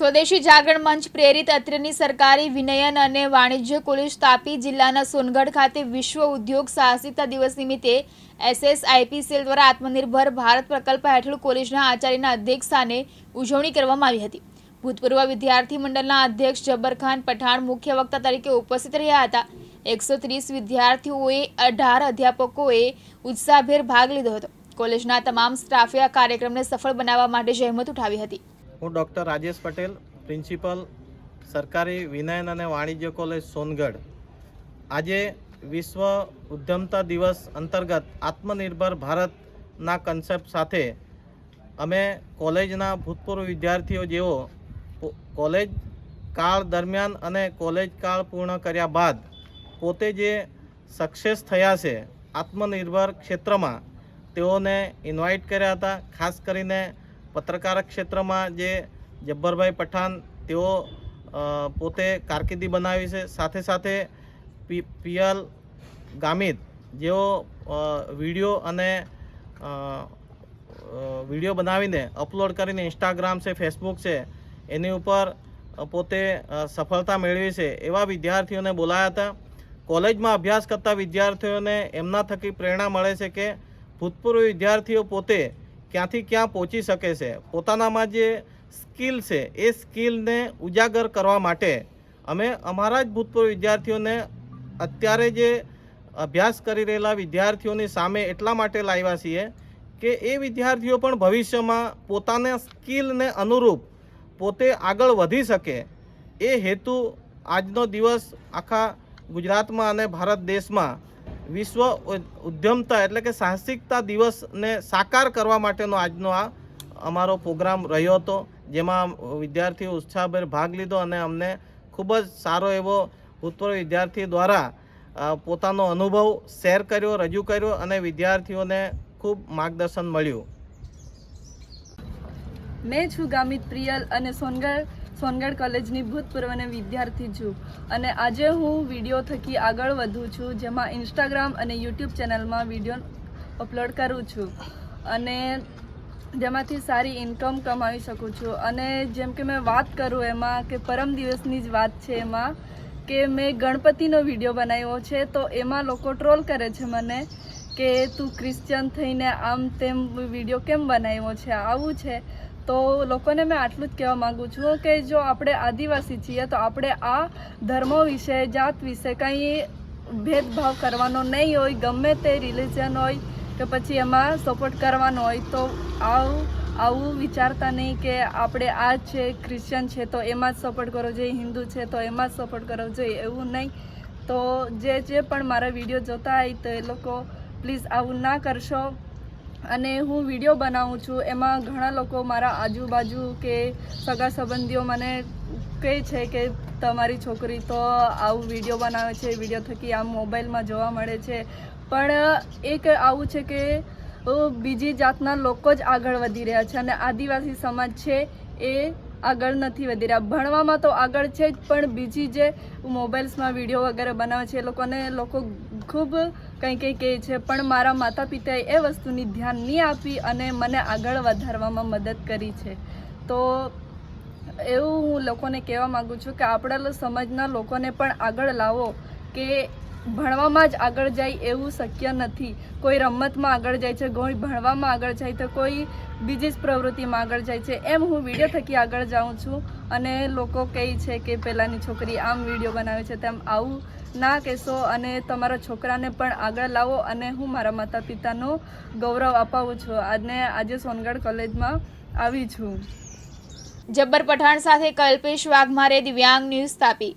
સ્વદેશી જાગરણ મંચ પ્રેરિત અત્રેની સરકારી વિનયન અને વાણિજ્ય કોલેજ તાપી જિલ્લાના સોનગઢ ખાતે વિશ્વ ઉદ્યોગ સાહસિકતા દિવસ નિમિત્તે એસએસઆઈપી સેલ દ્વારા આત્મનિર્ભર ભારત પ્રકલ્પ હેઠળ કોલેજના આચાર્યના અધ્યક્ષસ્થાને ઉજવણી કરવામાં આવી હતી. ભૂતપૂર્વ વિદ્યાર્થી મંડળના અધ્યક્ષ જબ્બરખાન પઠાણ મુખ્ય વક્તા તરીકે ઉપસ્થિત રહ્યા હતા. એકસો ત્રીસ વિદ્યાર્થીઓએ અઢાર અધ્યાપકોએ ઉત્સાહભેર ભાગ લીધો હતો. કોલેજના તમામ સ્ટાફે આ કાર્યક્રમને સફળ બનાવવા માટે જહેમત ઉઠાવી હતી. હું ડૉક્ટર રાજેશ પટેલ, પ્રિન્સિપલ સરકારી વિનયન અને વાણિજ્ય કોલેજ સોનગઢ. આજે વિશ્વ ઉદ્યમતા દિવસ અંતર્ગત આત્મનિર્ભર ભારતના કન્સેપ્ટ સાથે અમે કોલેજના ભૂતપૂર્વ વિદ્યાર્થીઓ જેઓ કોલેજ કાળ દરમિયાન અને કોલેજ કાળ પૂર્ણ કર્યા બાદ પોતે જે સક્સેસ થયા છે આત્મનિર્ભર ક્ષેત્રમાં તેઓને ઇન્વાઇટ કર્યા હતા, ખાસ કરીને પત્રકાર ક્ષેત્રમાં જે જબ્બરભાઈ પઠાણ તેઓ પોતે કારકિર્દી બનાવી છે. સાથે સાથે પી, પીએલ ગામિત જેઓ વીડિયો અને વીડિયો બનાવીને અપલોડ કરીને ઇન્સ્ટાગ્રામ છે, ફેસબુક છે, એની ઉપર પોતે સફળતા મેળવી છે એવા વિદ્યાર્થીઓને બોલાયા હતા. કોલેજમાં અભ્યાસ કરતા વિદ્યાર્થીઓને એમના થકી પ્રેરણા મળે છે કે ભૂતપૂર્વ વિદ્યાર્થીઓ પોતે ક્યાંથી ક્યાં પહોંચી શકે છે, પોતાનામાં જે સ્કિલ છે, એ સ્કિલને ઉજાગર કરવા માટે અમે અમારા જ ભૂતપૂર્વ વિદ્યાર્થીઓને અત્યારે જે અભ્યાસ કરી રહેલા વિદ્યાર્થીઓની સામે એટલા માટે લાવ્યા છીએ કે એ વિદ્યાર્થીઓ પણ ભવિષ્યમાં પોતાના સ્કિલને અનુરૂપ પોતે આગળ વધી શકે. એ હેતુ આજનો દિવસ આખા ગુજરાતમાં અને ભારત દેશમાં વિશ્વ ઉદ્યમતા એટલે કે સાહસિકતા દિવસને સાકાર કરવા માટેનો આજનો આ અમારો પ્રોગ્રામ રહ્યો હતો, જેમાં વિદ્યાર્થીઓ ઉત્સાહભેર ભાગ લીધો અને અમને ખૂબ જ સારો એવો ભૂતપૂર્વ વિદ્યાર્થી દ્વારા પોતાનો અનુભવ શેર કર્યો, રજૂ કર્યો અને વિદ્યાર્થીઓને ખૂબ માર્ગદર્શન મળ્યું. મેં છું ગામિત પ્રિયલ અને સોનગઢ સોનગઢ કોલેજની ભૂતપૂર્વને વિદ્યાર્થી છું. અને આજે હું વીડિયો થકી આગળ વધું છું, જેમાં ઇન્સ્ટાગ્રામ અને યુટ્યુબ ચેનલમાં વીડિયો અપલોડ કરું છું. અને જેમાંથી સારી ઇન્કમ કમાવી શકું છું. અને જેમ કે મેં વાત કરું એમાં કે પરમ દિવસની જ વાત છે એમાં કે મેં ગણપતિનો વીડિયો બનાવ્યો છે, તો એમાં લોકો ટ્રોલ કરે છે મને કે તું ક્રિશ્ચન થઈને આમ તેમ વીડિયો કેમ બનાવ્યો છે? આવું છે. તો લોકોને મેં આટલું જ કહેવા માગું છું કે જો આપણે આદિવાસી છીએ તો આપણે આ ધર્મો વિશે, જાત વિશે કંઈ ભેદભાવ કરવાનો નહીં હોય, ગમે તે રિલિજન હોય કે પછી એમાં સપોર્ટ કરવાનો હોય તો આવું આવું વિચારતા નહીં કે આપણે આ છે ક્રિશ્ચિયન છે તો એમાં જ સપોર્ટ કરવો જોઈએ હિન્દુ છે તો એમાં જ સપોર્ટ કરવો જોઈએ એવું નહીં તો જે જે પણ મારા વીડિયો જોતા હોય તો એ લોકો પ્લીઝ આવું ના કરશો. અને હું વીડિયો બનાવું છું, એમાં ઘણા લોકો મારા આજુબાજુ કે સગા સંબંધીઓ મને કહે છે કે તમારી છોકરી તો આવું વીડિયો બનાવે છે, વીડિયો થકી આમ મોબાઈલમાં જોવા મળે છે. પણ એક આવું છે કે બીજી જાતના લોકો જ આગળ વધી રહ્યા છે અને આદિવાસી સમાજ છે એ આગળ નથી વધી રહ્યા. ભણવામાં તો આગળ છે જ, પણ બીજી જે મોબાઈલ્સમાં વીડિયો વગેરે બનાવે છે એ લોકોને લોકો ખૂબ કંઈ કંઈ કહે છે, પણ મારા માતા પિતાએ એ વસ્તુની ધ્યાન નહીં આપી અને મને આગળ વધારવામાં મદદ કરી છે. તો એવું હું લોકોને કહેવા માગું છું કે આપણા સમાજના લોકોને પણ આગળ લાવો કે ભણવામાં જ આગળ જાય એવું શક્ય નથી. કોઈ રમતમાં આગળ જાય છે, કોઈ ભણવામાં આગળ જાય તો કોઈ બીજી જ પ્રવૃત્તિમાં આગળ જાય છે. એમ હું વીડિયો થકી આગળ જાઉં છું. અને લોકો કહે છે કે પહેલાંની છોકરી આમ વીડિયો બનાવે છે તેમ આવું ના કહેશો અને તમારા છોકરાને પણ આગળ લાવો અને હું મારા માતા પિતાનો ગૌરવ અપાવું છું. અને આજે સોનગઢ કોલેજમાં આવી છું. જબ્બર પઠાણ સાથે કલ્પેશ વાઘમારે દિવ્યાંગ ન્યૂઝ તાપી.